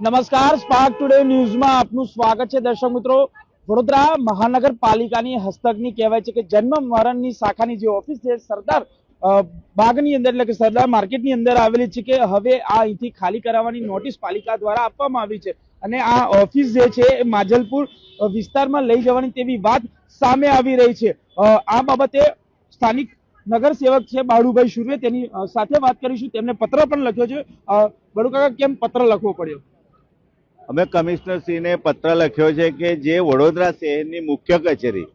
નમસ્કાર spark today ન્યૂઝમાં આપનું સ્વાગત છે દર્શક મિત્રો. વડોદરા મહાનગરપાલિકાની હસ્તકની કહેવાય છે કે જન્મ મરણની શાખાની જે ઓફિસ છે સરદાર બાગની અંદર એટલે કે સરદાર માર્કેટની અંદર આવેલી છે કે હવે આ અહીંથી ખાલી કરાવવાની નોટિસ પાલિકા દ્વારા આપવામાં આવી છે. અને આ ઓફિસ જે છે એ માજલપુર વિસ્તારમાં લઈ જવાની તેવી વાત સામે આવી રહી છે. આ બાબતે સ્થાનિક નગર સેવક છે બાળુભાઈ સુરવે તેની સાથે વાત કરીશું. તેમને પત્ર પણ લખ્યો છે. અ, કેમ પત્ર લખવો પડ્યો? અમે કમિશનરશ્રીને પત્ર લખ્યો છે કે જે વડોદરા શહેરની મુખ્ય કચેરી,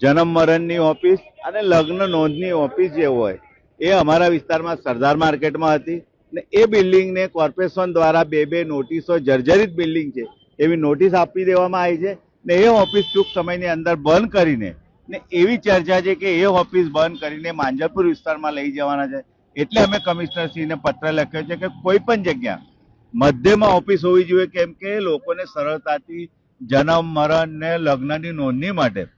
જન્મ મરણની ઓફિસ અને લગ્ન નોંધની ઓફિસ જે હોય, એ અમારા વિસ્તારમાં સરદાર માર્કેટમાં હતી ને એ બિલ્ડિંગને કોર્પોરેશન દ્વારા બે બે નોટિસો જર્જરિત બિલ્ડિંગ છે, એવી નોટિસ આપી દેવામાં આવી છે ને એ ઓફિસ ટૂંક સમયની અંદર બંધ કરીને ને એવી ચર્ચા છે કે એ ઓફિસ બંધ કરીને માંજલપુર વિસ્તારમાં લઈ જવાના છે. એટલે અમે કમિશનરશ્રીને પત્ર લખ્યો છે કે કોઈ પણ જગ્યા મધ્યમાં ઓફિસ હોવી જોઈએ કેમ કે લોકોને સરળતાથી જન્મ, મરણ ને લગ્નની નોંધણી માટે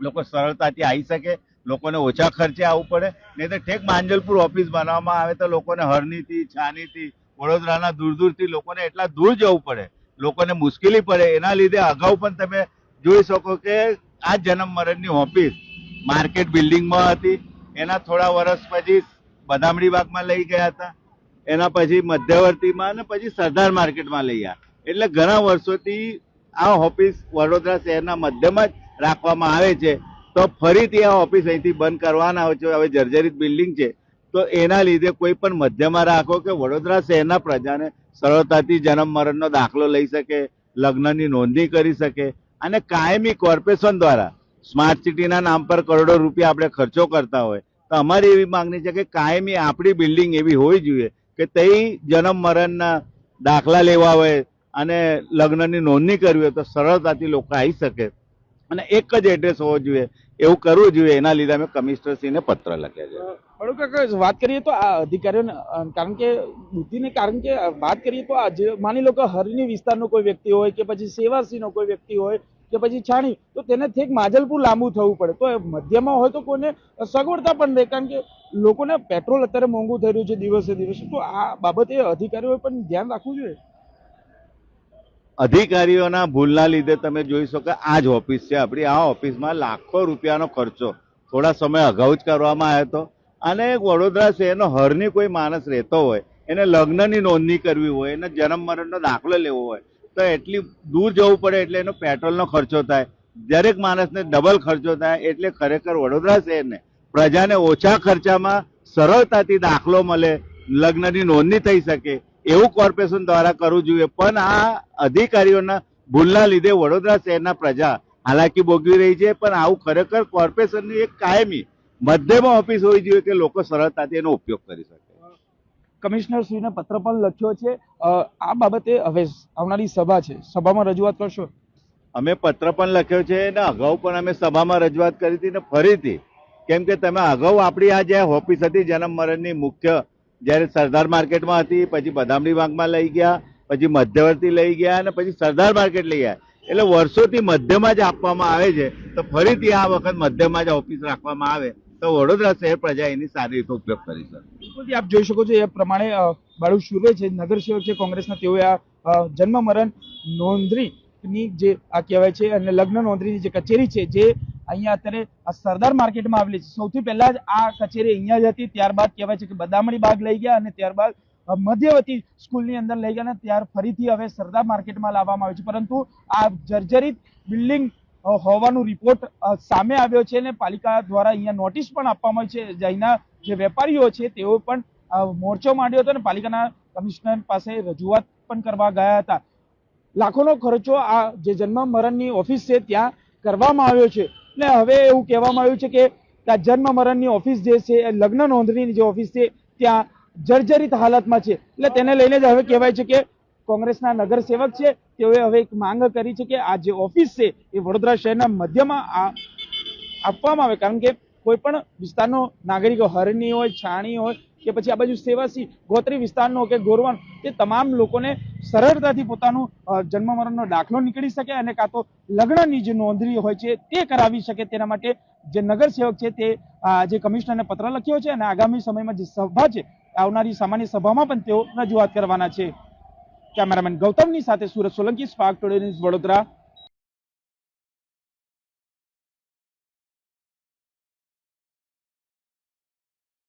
લોકો સરળતાથી આવી શકે, લોકોને ઓછા ખર્ચે આવવું પડે, નહીં તો ઠેક માંજલપુર ઓફિસ બનાવવામાં આવે તો લોકોને હરનીથી છાનીથી, વડોદરાના દૂર દૂરથી લોકોને એટલા દૂર જવું પડે, લોકોને મુશ્કેલી પડે. એના લીધે અગાઉ પણ તમે જોઈ શકો કે આ જન્મ, મરણની ઓફિસ માર્કેટ બિલ્ડિંગમાં હતી. એના થોડા વર્ષ પછી બદામડી બાગમાં લઈ ગયા હતા. એના પછી મધ્યવર્તીમાં અને પછી સરદાર માર્કેટમાં લઈ આવ્યા. એટલે ઘણા વર્ષોથી આ ઓફિસ વડોદરા શહેરના મધ્યમાં જ રાખવામાં આવે છે. તો ફરીથી આ ઓફિસ અહીંથી બંધ કરવાના હોય છે, હવે જર્જરિત બિલ્ડિંગ છે. તો એના લીધે કોઈ પણ મધ્યમાં રાખો કે વડોદરા શહેરના પ્રજાને સરળતાથી જન્મ મરણનો દાખલો લઈ શકે, લગ્નની નોંધણી કરી શકે અને કાયમી કોર્પોરેશન દ્વારા સ્માર્ટ સિટીના નામ પર કરોડો રૂપિયા આપણે ખર્ચો કરતા હોય. તો અમારી એવી માંગણી છે કે કાયમી આપણી બિલ્ડિંગ એવી હોવી જોઈએ કે તે જન્મ મરણના દાખલા લેવા હોય અને લગ્નની નોંધણી કરવી હોય તો સરળતાથી લોકો આવી શકે. અને એક જ એડ્રેસ હોવો જોઈએ, એવું કરવું જોઈએ. એના લીધે અમે કમિશનરશ્રીને પત્ર લખ્યા છે. વાત કરીએ તો આ અધિકારીઓને કારણ કે બુદ્ધિને કારણ કે વાત કરીએ તો આ જે માની લો કે હરિની વિસ્તારનો કોઈ વ્યક્તિ હોય કે પછી સેવાસીનો કોઈ વ્યક્તિ હોય કે પછી છાણી, તો તેને થેક માજલપુર લાંબુ થવું પડે. તો મધ્યમાં હોય તો કોઈને સગવડતા પણ રહે, કારણ કે લોકોને પેટ્રોલ અત્યારે મોંઘું થઈ રહ્યું છે દિવસે દિવસે. તો આ બાબતે અધિકારીઓએ પણ ધ્યાન રાખવું જોઈએ. અધિકારીઓના ભૂલના લીધે તમે જોઈ શકો આ જ ઓફિસ છે આપણી. આ ઓફિસમાં લાખો રૂપિયાનો ખર્ચો. થોડા સમય અગાઉ જ કરવામાં આવ્યો હતો. અને વડોદરા શહેરનો હરની કોઈ માણસ રહેતો હોય, એને લગ્નની નોંધણી કરવી હોય, એને જન્મ મરણનો દાખલો લેવો હોય તો એટલી દૂર જવું પડે એટલે એનો પેટ્રોલનો ખર્ચો થાય. દરેક માણસને ડબલ ખર્ચો થાય એટલે ખરેખર વડોદરા શહેરને પ્રજાને ઓછા ખર્ચામાં સરળતાથી દાખલો મળે, લગ્નની નોંધણી થઈ શકે, એવું કોર્પોરેશન દ્વારા કરવું જોઈએ. પણ આ અધિકારીઓના ભૂલના લીધે વડોદરા શહેરના પ્રજા હાલાકી ભોગવી રહી છે. પણ આવું ખરેખર કોર્પોરેશનની એક કાયમી મધ્યમાં ઓફિસ હોવી જોઈએ કે લોકો સરળતાથી એનો ઉપયોગ કરી શકે. કમિશનર શ્રીને પત્ર પણ લખ્યો છે. આ બાબતે હવે આવનારી સભા છે. સભામાં રજૂઆત કરશો? અમે પત્ર પણ લખ્યો છે ને અગાઉ પણ અમે સભામાં રજૂઆત કરી હતી ને ફરીથી. કેમ કે તમે અગાઉ આપણી આ જે ઓફિસ હતી, જન્મ મરણની મુખ્ય, જ્યારે સરદાર માર્કેટમાં હતી, પછી બદામડી બાગમાં લઈ ગયા, પછી મધ્યવર્તી લઈ ગયા અને પછી સરદાર માર્કેટ લઈ ગયા. એટલે વર્ષોથી મધ્યમાં જ આપવામાં આવે છે. તો ફરીથી આ વખત મધ્યમાં જ ઓફિસ રાખવામાં આવે. તો વડોદરા શહેર પ્રજા એની સારી રીતે ઉપયોગ કરી શકે. બિલકુલથી આપ જોઈ શકો છો એ પ્રમાણે બાળુ શુરે છે નગરસેવક છે, કોંગ્રેસના તેઓએ આ જન્મ મરણ નોંધણીની જે આ કહેવાય છે અને લગ્ન નોંધણીની જે કચેરી છે જે અહીંયા અત્યારે આ સરદાર માર્કેટમાં આવેલી છે. સૌથી પહેલા જ આ કચેરી અહીંયા જ હતી, ત્યારબાદ કહેવાય છે કે બદામણી બાગ લઈ ગયા અને ત્યારબાદ મધ્યવર્તી સ્કૂલની અંદર લઈ ગયા અને ત્યાર ફરીથી હવે સરદાર માર્કેટમાં લાવવામાં આવે છે. પરંતુ આ જર્જરિત બિલ્ડિંગ હોવાનું રિપોર્ટ સામે આવ્યો છે અને પાલિકા દ્વારા અહીંયા નોટિસ પણ આપવામાં આવી છે. અહીંના જે વેપારીઓ છે, તેઓ પણ મોરચો માંડ્યો હતો અને પાલિકાના કમિશનર પાસે રજૂઆત પણ કરવા ગયા હતા. લાખોનો ખર્ચો આ જે જન્મ મરણની ઓફિસ છે, ત્યાં કરવામાં આવ્યો છે. ને હવે એવું કહેવામાં આવ્યું છે કે, આ જન્મ મરણની ઓફિસ જે છે લગ્ન નોંધણીની જે ઓફિસ છે, ત્યાં જર્જરિત હાલતમાં છે. એટલે તેને લઈને જ હવે કહેવાય છે કે, કોંગ્રેસના નગરસેવક છે, તેઓએ હવે એક માંગ કરી છે કે આ જે ઓફિસ છે, એ વડોદરા શહેરના મધ્યમાં આપવામાં આવે. કારણ કે કોઈ પણ વિસ્તારનો નાગરિક હરણી હોય, છાણી હોય કે પછી આ બાજુ સેવાસી, ગોત્રી વિસ્તારનો કે ગોરવાન, તે તમામ લોકોને સરળતાથી પોતાનું જન્મ મરણનો દાખલો નીકળી શકે અને કાં તો લગ્નની જે નોંધણી હોય છે, તે કરાવી શકે તેના માટે જે નગર સેવક છે તે જે કમિશનરને પત્ર લખ્યો છે અને આગામી સમયમાં જે સભા છે, આવનારી સામાન્ય સભામાં પણ તેઓ રજૂઆત કરવાના છે. કેમેરામેન ગૌતમની સાથે Surat Solanki, Spark Today News Vadodara.